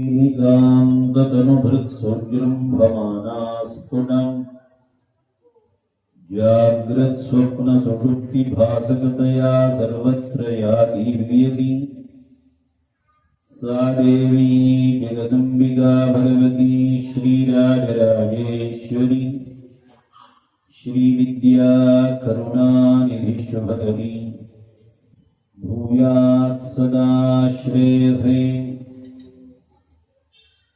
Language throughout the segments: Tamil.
ीलिकान्ततनुभृत्सौजृम्भमाना स्फुटम् जाग्रत्स्वप्नसुषुप्तिभासकतया सर्वत्र या दीर्यति सा देवी जगदम्बिका भगवती श्रीराजराजेश्वरी। श्रीविद्या करुणानिधिष्वभगवी। भूयात् सदा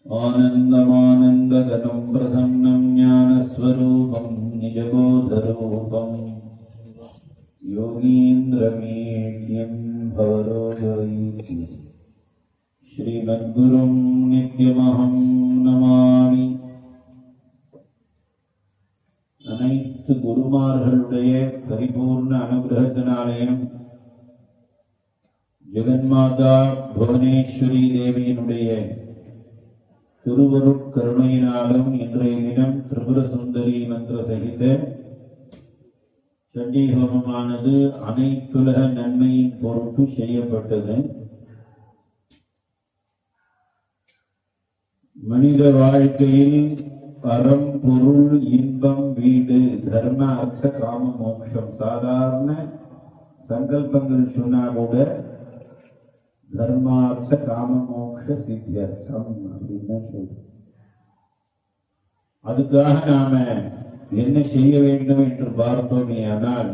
आनन्दमानन्दगतं प्रसन्नं ज्ञानस्वरूपं निजबोधरूपम् योगीन्द्रमीड्यं भवरोगैः श्रीमद्गुरुं नित्यमहं नमामि அனைத்து குருமார்களுடைய பரிபூர்ண அனுகிரகத்தினாலேயும் ஜெகன்மாதா புவனேஸ்வரி தேவியினுடைய திருவருட் கருணையினாலும் இன்றைய தினம் திரிபுர சுந்தரி மந்திர சகித சண்டி ஹோமமானது அனைத்துலக நன்மையின் பொருட்டு செய்யப்பட்டது. மனித வாழ்க்கையில் அறம் பொருள் இன்பம் வீடு தர்ம அர்த்த காம மோட்சம். சாதாரண சங்கல்பங்கள் சொன்னா கூட தர்மார்த்த காம மோட்ச சித்தியர்த்தம் அப்படின்னு தான் சொல்றோம் அதுக்காக நாம என்ன செய்ய வேண்டும் என்று பார்த்தோமே ஆனால்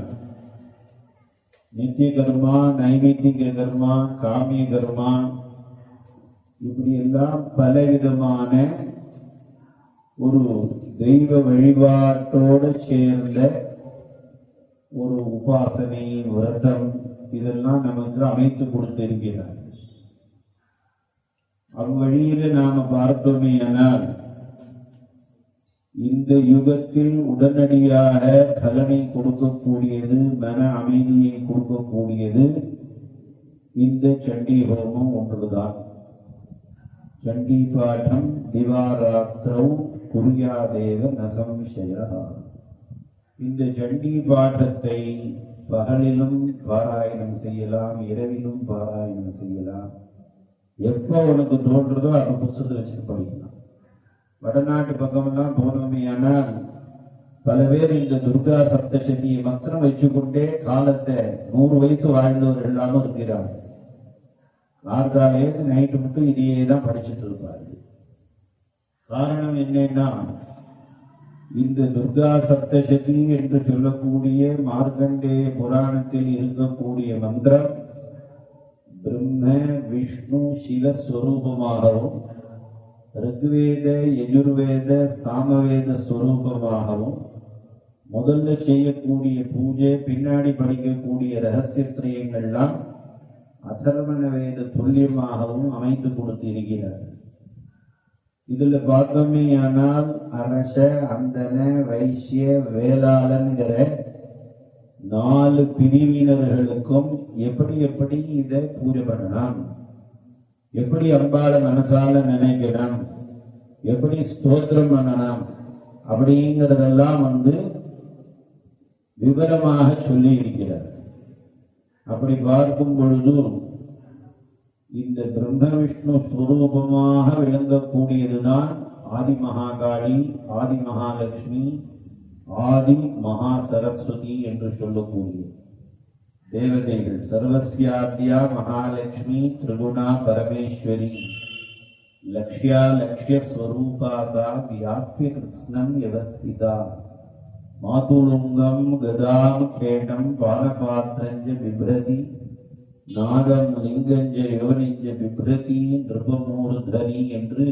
நித்திய கர்மா நைமித்திக கர்மா காமிய கர்மா இப்படி எல்லாம் பலவிதமான ஒரு தெய்வ வழிபாட்டோடு சேர்ந்த ஒரு உபாசனை விரதம் இதெல்லாம் நமக்கு அமைத்து கொடுத்திருக்கிறார். அவ்வழியில நாம பார்த்தோமே ஆனால் இந்த யுகத்தில் உடனடியாக பலனை கொடுக்கக்கூடியது மன அமைதியை கொடுக்கக்கூடியது இந்த சண்டி ஹோமம் ஒன்றுதான். சண்டி பாடம் திவாராத்திரம் குறியாதேவ நசம்சயா. இந்த சண்டி பாட்டத்தை பகலிலும் பாராயணம் செய்யலாம் இரவிலும் பாராயணம் செய்யலாம். எப்போ உனக்கு தோன்றதோ அந்த புஸ்தகத்தை வச்சுட்டு படிக்கலாம். வடநாட்டு பக்கமெல்லாம் போனோமே ஆனால் பல பேர் இந்த துர்கா சப்தசதியை மாத்திரம் வச்சுக்கொண்டே காலத்தை நூறு வயசு வாழ்ந்தவர் எல்லாரும் இருக்கிறார்கள். ஆறுகாலேருந்து நைட்டு மட்டும் இதையே தான் படிச்சுட்டு இருப்பார்கள். காரணம் என்னன்னா இந்த துர்கா சப்தசதி என்று சொல்லக்கூடிய மார்க்கண்டேய புராணத்தில் இருக்கக்கூடிய மந்திரம் பிரம்ம விஷ்ணு சிவ ஸ்வரூபமாகவும் ரிக்வேத யஜுர்வேத சாமவேத ஸ்வரூபமாகவும் முதல்ல செய்யக்கூடிய பூஜை பின்னாடி படிக்கக்கூடிய ரகசியத்திரியங்கள்லாம் அதர்வண வேத துல்லியமாகவும் அமைத்து கொடுத்திருக்கிறார். இதில் பார்த்தோமே ஆனால் அரச அந்தன வைசிய வேளாளன்கிற நாலு பிரிவினர்களுக்கும் எப்படி எப்படி இதை பூஜை பண்ணலாம்? எப்படி அம்பாள மனசால நினைக்கிறான் எப்படி ஸ்தோத்திரம் பண்ணலாம்? அப்படிங்கிறதெல்லாம் வந்து விவரமாக சொல்லி இருக்கிறார் அப்படி பார்க்கும் பொழுது இந்த பிரம்ம விஷ்ணு ஸ்வரூபமாக விளங்கக்கூடியதுதான் ஆதி மகாகாளி ஆதி மகாலட்சுமி ஆதி மகா சரஸ்வதி என்று சொல்லக்கூடிய தேவதைகள். சர்வசியாத்யா மகாலட்சுமி திரிகுணா பரமேஸ்வரி. லக்ஷ்யா லக்ஷ்ய ஸ்வரூபாசா வியாபிய கிருஷ்ணம் எவஸ்திதா மாதுலுங்கம் கதாம் கேடம் பானபாத்திரஞ்ச விபிரதி. நாதம் லிங்கஞ்ச யோனிஞ்ச விபிரதி. நிருபமூர்தரி என்று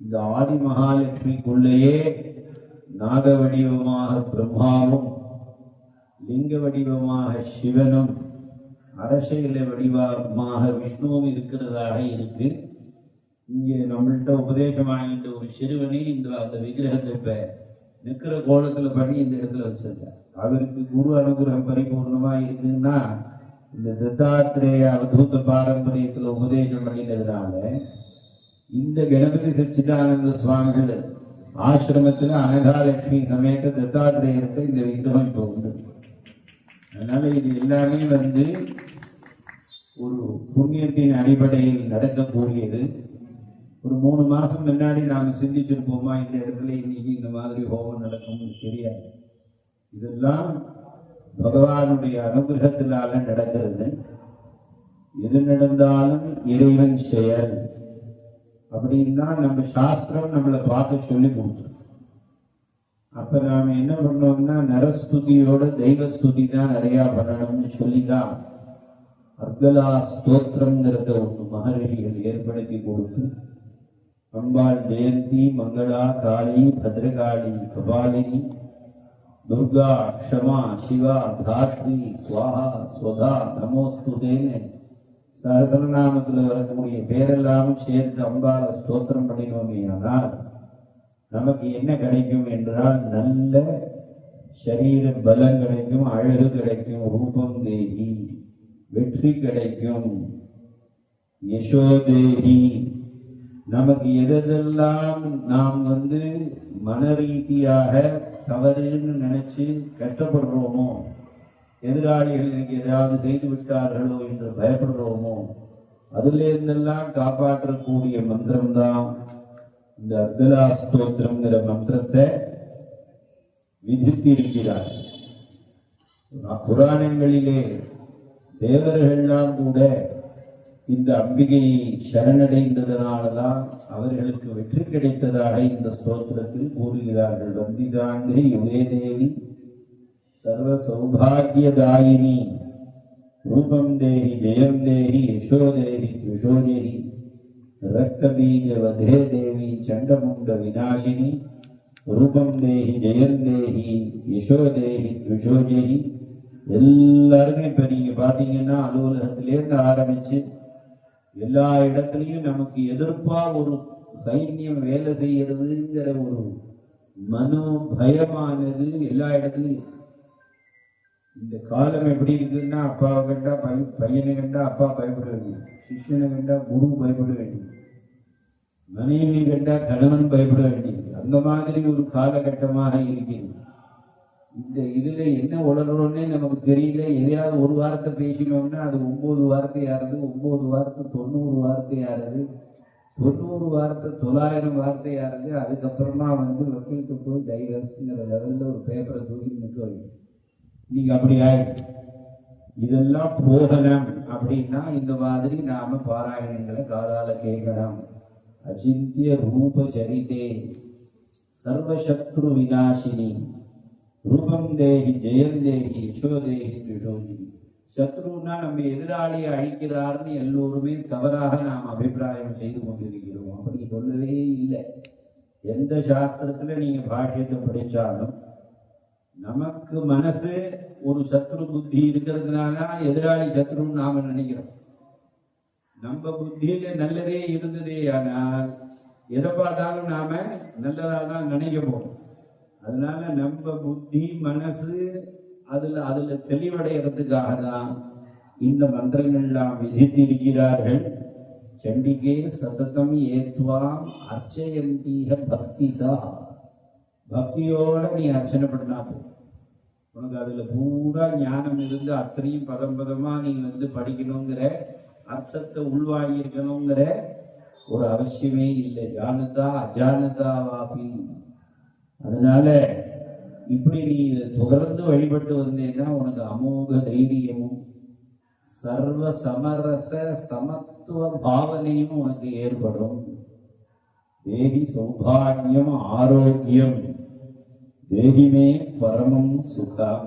இந்த ஆதி மகாலட்சுமிக்குள்ளேயே நாக வடிவமாக பிரம்மாவும் லிங்க வடிவமாக சிவனும் அரசியல வடிவமாக விஷ்ணுவும் இருக்கிறதாக இருக்கு. இங்கே நம்மள்கிட்ட உபதேசம் வாங்கிட்டு ஒரு சிறுவனே இந்த அந்த விக்கிரகத்தை இப்ப நிற்கிற கோலத்துல பண்ணி இந்த இடத்துல வச்சிருக்கார். அவருக்கு குரு அனுகிரகம் பரிபூர்ணமா இருக்குன்னா இந்த தத்தாத்திரேய அவதூத பாரம்பரியத்துல உபதேசம் பண்ணினதுனால இந்த கணபதி சச்சிதானந்த சுவாமிகள் ஆசிரமத்தில் அனகாலட்சுமி சமேத தத்தாத்திரேயத்தை இந்த விக்கிரகம் இப்போ உண்டு அதனால இது எல்லாமே வந்து ஒரு புண்ணியத்தின் அடிப்படையில் நடக்கக்கூடியது. ஒரு மூணு மாசம் முன்னாடி நாம சிந்திச்சிருப்போமா இந்த இடத்துல இன்னைக்கு இந்த மாதிரி ஹோமம் நடக்கும்னு தெரியாது. இதெல்லாம் பகவானுடைய அனுகிரகத்தினால நடக்கிறது. எது நடந்தாலும் இறைவன் செயல். அப்படின்னா நம்ம சாஸ்திரம் நம்மளை பார்த்து சொல்லி கொடுத்துருக்கு அப்ப நாம என்ன பண்ணோம்னா நரஸ்துதியோட தெய்வ ஸ்துதி தான் நிறைய பண்ணணும்னு சொல்லிதான் அர்கலா ஸ்தோத்திரங்கிறத ஒன்று மகரிஷிகள் ஏற்படுத்தி கொடுத்து அம்பாள் ஜெயந்தி மங்களா காளி பத்ரகாளி கபாலினி துர்கா க்ஷமா சிவா தாத்ரி ஸ்வாஹா ஸ்வதா நமோஸ்துதேன்னு சகசரநாமத்துல வரக்கூடிய பேரெல்லாம் சேர்த்து அம்பால ஸ்தோத்திரம் பண்ணினோமே ஆனால் நமக்கு என்ன கிடைக்கும் என்றால் நல்ல சரீர பலம் கிடைக்கும் அழகு கிடைக்கும் ரூபம் தேகி வெற்றி கிடைக்கும். யசோதேகி நமக்கு எதெல்லாம் நாம் வந்து மன ரீதியாக தவறுன்னு நினைச்சு கஷ்டப்படுறோமோ எதிராளிகள் எனக்கு ஏதாவது செய்து விட்டார்களோ என்று பயப்படுறோமோ அதிலிருந்தெல்லாம் காப்பாற்றக்கூடிய மந்திரம்தான் இந்த அப்துல்லா ஸ்தோத்திரங்கிற மந்திரத்தை விதித்திருக்கிறார். புராணங்களிலே தேவர்கள்லாம் கூட இந்த அம்பிகையை சரணடைந்ததனாலதான் அவர்களுக்கு வெற்றி கிடைத்ததாக இந்த ஸ்தோத்திரத்தில் கூறுகிறார்கள். வந்திதாண்டே யுகே தேவி சர்வ சௌபாகியதாயினி ரூபம் தேஹி ஜெயம் தேஹி யசோ தேகி துஷோ தேகி ரத்தபீஜ வதே தேவி சண்டமுண்ட விநாசினி. ரூபம் தேஹி ஜெயம் தேஹி யசோ தேகி துஷோ தேகி எல்லாருமே இப்ப நீங்க பாத்தீங்கன்னா அலுவலகத்திலேருந்து ஆரம்பிச்சு எல்லா இடத்துலையும் நமக்கு எதிர்ப்பா ஒரு சைன்யம் வேலை செய்யறதுங்கிற ஒரு மனோ பயமானது எல்லா இடத்துலையும் இந்த காலம் எப்படி இருக்குதுன்னா அப்பாவை கண்டா பை பையனை கண்டா அப்பா பயப்பட வேண்டியது சிஷ்யனை கண்டா குரு பயப்பட வேண்டியது. மனைவி கண்டா கணவன் பயப்பட வேண்டியது. அந்த மாதிரி ஒரு காலகட்டமாக இருக்கிறது. இந்த இதுல என்ன உளறோன்னே நமக்கு தெரியல. எதையாவது ஒரு வாரத்தை பேசினோம்னா அது ஒன்பது வார்த்தை யாருது? ஒன்பது வார்த்தை தொண்ணூறு வார்த்தை யாருது? தொண்ணூறு வார்த்தை தொள்ளாயிரம் வார்த்தை யாருது? அதுக்கப்புறமா வந்து வக்கீலுக்கு போய் டைவர்ஸ்ங்கிற லெவல்ல ஒரு பேப்பரை தூக்கி நிற்க வைக்கும் நீங்க அப்படி ஆயிடுச்சு இதெல்லாம் போகலாம் அப்படின்னா இந்த மாதிரி நாம பாராயணங்களை காதால கேட்கலாம். அச்சிந்திய ரூப சரிதே சர்வசத்ரு விநாசினி ரூபம் தேகி ஜெயம் தேகி யசோ சத்ருனா நம்ம எதிராளியை அழிக்கிறார்னு எல்லோருமே தவறாக நாம் அபிப்பிராயம் செய்து கொண்டிருக்கிறோம். அப்படி சொல்லவே இல்லை. எந்த சாஸ்திரத்துல நீங்க பாஷ்யத்தை படிச்சாலும் நமக்கு மனசு ஒரு சத்ரு புத்தி இருக்கிறதுனால எதிராளி சத்ருன்னு நாம நினைக்கிறோம். நம்ம புத்தியில நல்லதே இருந்ததே ஆனால் எதை பார்த்தாலும் நாம நல்லதா தான் நினைக்க போறோம் அதனால நம்ம புத்தி மனசு அதுல அதுல தெளிவடைகிறதுக்காக தான் இந்த மந்திரங்கள்லாம் விதித்திருக்கிறார்கள். சண்டிகே சததம் ஏத்வாம் அர்ச்சயந்தீக பக்திதா. பக்தியோட நீ அர்ச்சனை பண்ணா போதும். உனக்கு அதில் பூரா ஞானம் இருந்து அத்தனையும் பதம் பதமாக நீ வந்து படிக்கணுங்கிற அர்த்தத்தை உள்வாங்கியிருக்கணுங்கிற ஒரு அவசியமே இல்லை. ஜானதா அஜானதா வாபி. அதனால இப்படி நீ இதை தொடர்ந்து வழிபட்டு வந்தேன்னா உனக்கு அமோக தைரியமும் சர்வ சமரச சமத்துவ பாவனையும் உனக்கு ஏற்படும். தேகி சௌபாகியம் ஆரோக்கியம். தேகிமே பரமம் சுகம்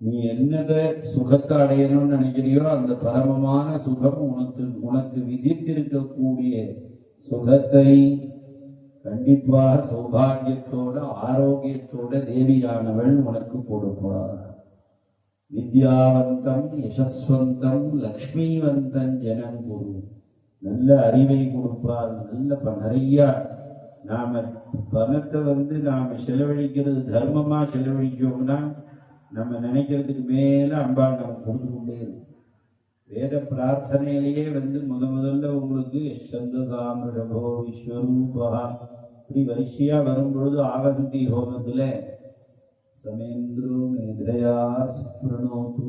நீ என்னத சுகத்தை அடையணும்னு நினைக்கிறியோ அந்த பரமமான சுகம் உனக்கு உனக்கு விதித்திருக்கக்கூடிய சுகத்தை கண்டிப்பாக சௌபாகியத்தோட ஆரோக்கியத்தோட தேவியானவள் உனக்கு கொடுப்பார் வித்யாவந்தம் யசஸ்வந்தம் லக்ஷ்மிவந்தம் ஜனம் குரு நல்ல அறிவை கொடுப்பார் நல்ல ப- நிறைய நாம் பணத்தை வந்து நாம் செலவழிக்கிறது தர்மமாக செலவழிச்சோம்னா நம்ம நினைக்கிறதுக்கு மேலே அம்பாள் நமக்கு கொடுத்து கொண்டே இருக்கும். வேத பிரார்த்தனையிலேயே வந்து முத முதல்ல உங்களுக்கு சந்ததாமிரபோ விஸ்வரூபா. இப்படி வரிசையாக வரும்பொழுது ஆவந்தி ஹோமத்தில் சமேந்திரோ மேதையா சுப்ரணோது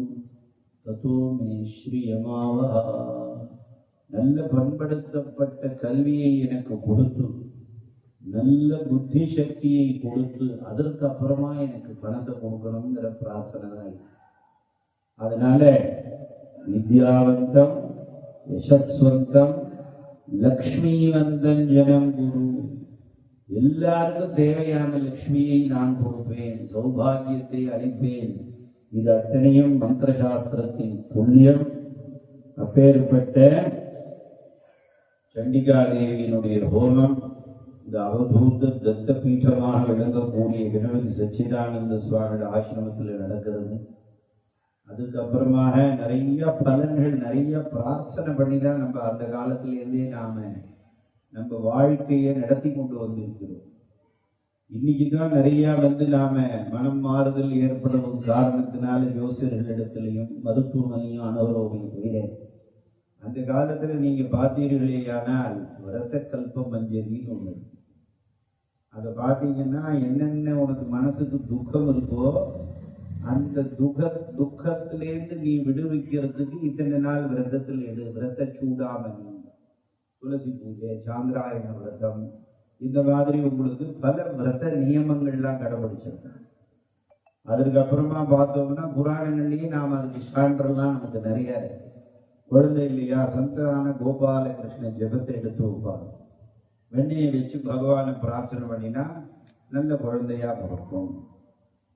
தத்தோ மே ஸ்ரீயமாவா நல்ல பண்படுத்தப்பட்ட கல்வியை எனக்கு கொடுத்து நல்ல புத்தி சக்தியை கொடுத்து அதற்கப்புறமா எனக்கு பணத்தை கொடுக்கணுங்கிற பிரார்த்தனை தான் அதனால வித்யாவந்தம் யசஸ்வந்தம் லக்ஷ்மிவந்தம் ஜனம் குரு. எல்லாருக்கும் தேவையான லக்ஷ்மியை நான் கொடுப்பேன் சௌபாகியத்தை அளிப்பேன். இது அத்தனையும் மந்திர சாஸ்திரத்தின் புண்ணியம். அப்பேற்பட்ட சண்டிகா தேவியினுடைய ஹோமம் இந்த அவதூத தத்த பீட்டமாக விளங்கக்கூடிய கணபதி சச்சிதானந்த சுவாமியோட ஆசிரமத்தில் நடக்கிறது. அதுக்கப்புறமாக நிறைய பலன்கள் நிறைய பிரார்த்தனை பண்ணி தான் நம்ம அந்த காலத்திலேருந்தே நாம நம்ம வாழ்க்கையை நடத்தி கொண்டு வந்திருக்கிறோம். இன்னைக்கு தான் நிறைய வந்து நாம மனம் மாறுதல் ஏற்படுறது காரணத்தினால ஜோசியர்களிடத்திலையும் மருத்துவமனையும் அனுபவமே தவிர அந்த காலத்துல நீங்க பார்த்தீர்களேயானால் விரத கல்ப மஞ்சரின்னு ஒண்ணு இருக்கு. அதை பார்த்தீங்கன்னா என்னென்ன உனக்கு மனசுக்கு துக்கம் இருக்கோ அந்த துக துக்கத்திலேருந்து நீ விடுவிக்கிறதுக்கு இத்தனை நாள் விரதத்தில் எடு. விரத சூடாமணி துளசி பூஜை சாந்திராயண விரதம் இந்த மாதிரி உங்களுக்கு பல விரத நியமங்கள்லாம் கடைபிடிச்சிருக்காங்க. அதற்கு அப்புறமா பார்த்தோம்னா புராணங்கள்லேயும் நாம் அதுக்கு சான்றெல்லாம் நமக்கு நிறைய இருக்கு. குழந்தை இல்லையா? சந்தான கோபால கிருஷ்ணன் ஜெபத்தை எடுத்து வைப்பாங்க. வெண்ணையை வச்சு பகவானை பிரார்த்தனை பண்ணினா நல்ல குழந்தையா பிறக்கும்.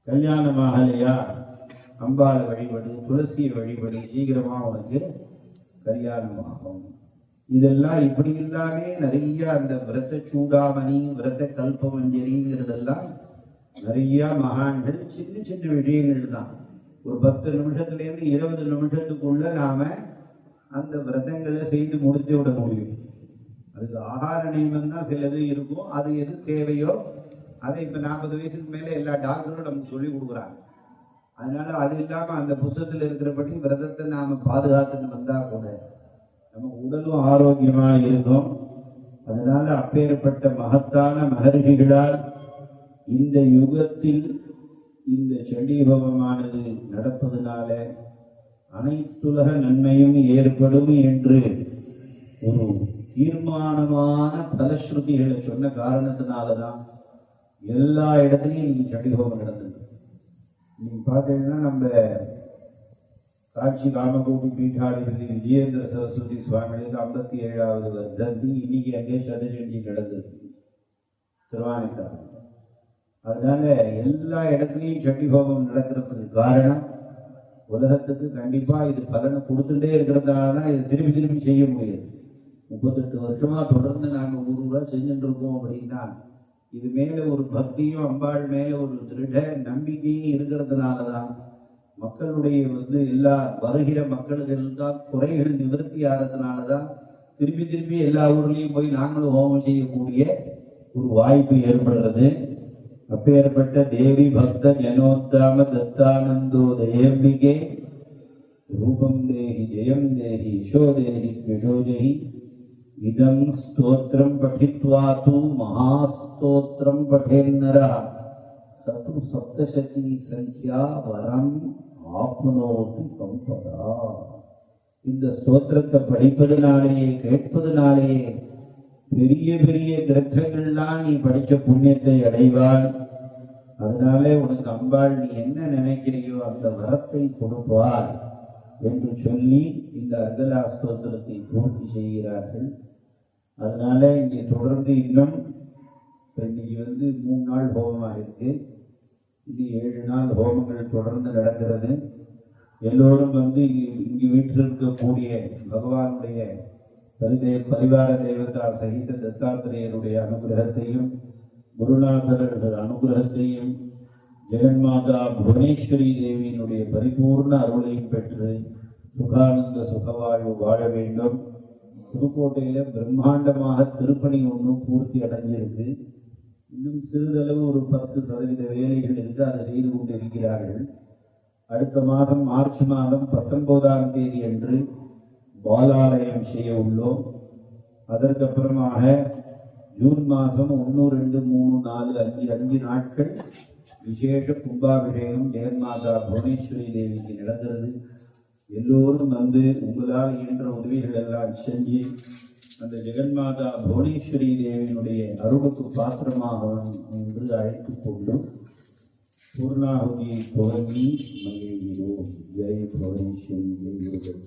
கல்யாணம் ஆகலையா அம்பாளை வழிபடு துளசியை வழிபடு சீக்கிரமாக உனக்கு கல்யாணம் ஆகும் இதெல்லாம் இப்படி எல்லாமே நிறைய அந்த விரத சூடாமணி விரத கல்பமஞ்சரிங்கிறதெல்லாம் நிறைய மகான்கள் சின்ன சின்ன விஷயங்கள் தான். ஒரு பத்து நிமிஷத்துலேருந்து இருபது நிமிஷத்துக்குள்ள நாம அந்த விரதங்களை செய்து முடித்து விட முடியும். அதுக்கு ஆகார நியமம் தான் சிலது இருக்கும். அது எது தேவையோ அதை இப்போ நாற்பது வயசுக்கு மேலே எல்லா டாக்டரும் நமக்கு சொல்லி கொடுக்குறாங்க. அதனால அது இல்லாமல் அந்த புத்தகத்தில் இருக்கிறபடி விரதத்தை நாம் பாதுகாத்துன்னு வந்தால் கூட நம்ம உடலும் ஆரோக்கியமாக இருக்கும் அதனால அப்பேற்பட்ட மகத்தான மகர்ஷிகளால் இந்த யுகத்தில் இந்த சண்டீபவமானது நடப்பதனால அனைத்துலக நன்மையும் ஏற்படும் என்று ஒரு தீர்மானமான பலஸ்ருதிகளை சொன்ன காரணத்தினாலதான் எல்லா இடத்துலையும் இன்னைக்கு சண்டிகோபம் நடந்தது. நீங்க பார்த்தீங்கன்னா நம்ம காட்சி காமகோட்டி பீఠாதிபதி விஜயேந்திர சரஸ்வதி சுவாமிகளுக்கு ஐம்பத்தி ஏழாவது வர்த்தந்தி இன்னைக்கு அங்கே சதஜெண்டி நடந்தது. திருவானைக்காடு அதனால எல்லா இடத்துலையும் சட்டி ஹோமம் நடக்கிறதுக்கு காரணம் உலகத்துக்கு கண்டிப்பா இது பலனை கொடுத்துட்டே இருக்கிறதுனால தான் இது திருப்பி திருப்பி செய்ய முடியாது. முப்பத்தெட்டு வருஷமா தொடர்ந்து நாங்கள் ஒரு ரூபா செஞ்சுட்டு இருக்கோம் அப்படின்னா இது மேலே ஒரு பக்தியும் அம்பாள் மேலே ஒரு திருட நம்பிக்கையும் இருக்கிறதுனால தான் மக்களுடைய வந்து எல்லா வருகிற மக்களுக்கு தான் குறைகள் நிவர்த்தி ஆகிறதுனாலதான் திரும்பி திரும்பி எல்லா ஊர்லேயும் போய் நாங்களும் ஹோமம் செய்யக்கூடிய ஒரு வாய்ப்பு ஏற்படுறது. அப்பேற்பட்ட தேவி பக்த ஜனோத்தாம தத்தானந்தோ தயம்பிகே. ரூபம் தேகி ஜெயம் தேகி யசோ தேஹி யசோஜஹி இதம் ஸ்தோத்திரம் பఠித்வா தூ மகாஸ்தோத்திரம் பఠேன்னர சத்து சப்தசதி சங்கியா வரம் ஆப்னோதி சம்பதா இந்த ஸ்தோத்திரத்தை படிப்பதனாலேயே கேட்பதனாலேயே பெரிய பெரிய கிரந்தங்கள்லாம் நீ படித்த புண்ணியத்தை அடைவாள் அதனாலே உனக்கு அம்பாள் நீ என்ன நினைக்கிறியோ அந்த வரத்தை கொடுப்பார் என்று சொல்லி இந்த அர்கலா ஸ்தோத்திரத்தை பூர்த்தி செய்கிறார்கள். அதனால இங்கே தொடர்ந்து இன்னும் இன்னைக்கு வந்து மூணு நாள் ஹோமமாக இருக்கு இது ஏழு நாள் ஹோமங்கள் தொடர்ந்து நடக்கிறது. எல்லோரும் வந்து இங்கு இங்கு வீட்டில் இருக்கக்கூடிய பகவானுடைய பரிதே பரிவார தேவதா சகித தத்தாத்திரேயருடைய அனுகிரகத்தையும் குருநாதர் அனுகிரகத்தையும் ஜெகன்மாதா புவனேஸ்வரி தேவியினுடைய பரிபூர்ண அருளையும் பெற்று சுகானந்த சுகவாழ்வு வாழ வேண்டும். புதுக்கோட்டையில் பிரம்மாண்டமாக திருப்பணி ஒன்றும் பூர்த்தி அடைஞ்சிருக்கு. இன்னும் சிறிதளவு ஒரு பத்து சதவீத வேலைகள் என்று அதை செய்து கொண்டிருக்கிறார்கள். அடுத்த மாதம் மார்ச் மாதம் பத்தொன்பதாம் தேதி அன்று பாலாலயம் செய்ய உள்ளோம். அதற்கப்புறமாக ஜூன் மாதம் ஒன்று ரெண்டு மூணு நாலு அஞ்சு அஞ்சு நாட்கள் விசேஷ கும்பாபிஷேகம் ஜெகன்மாதா புவனேஸ்வரி தேவிக்கு நடந்தது எல்லோரும் வந்து உங்களால் இயன்ற உதவிகள் எல்லாம் செஞ்சு அந்த ஜெகன்மாதா புவனேஸ்வரி தேவியினுடைய அருளுக்கு பாத்திரமாக என்று அழைத்து கொண்டு பூர்ணாகுதியை துவங்கி மகிழ்கிறோம். ஜெய் புவனேஸ்வரி ஜெய்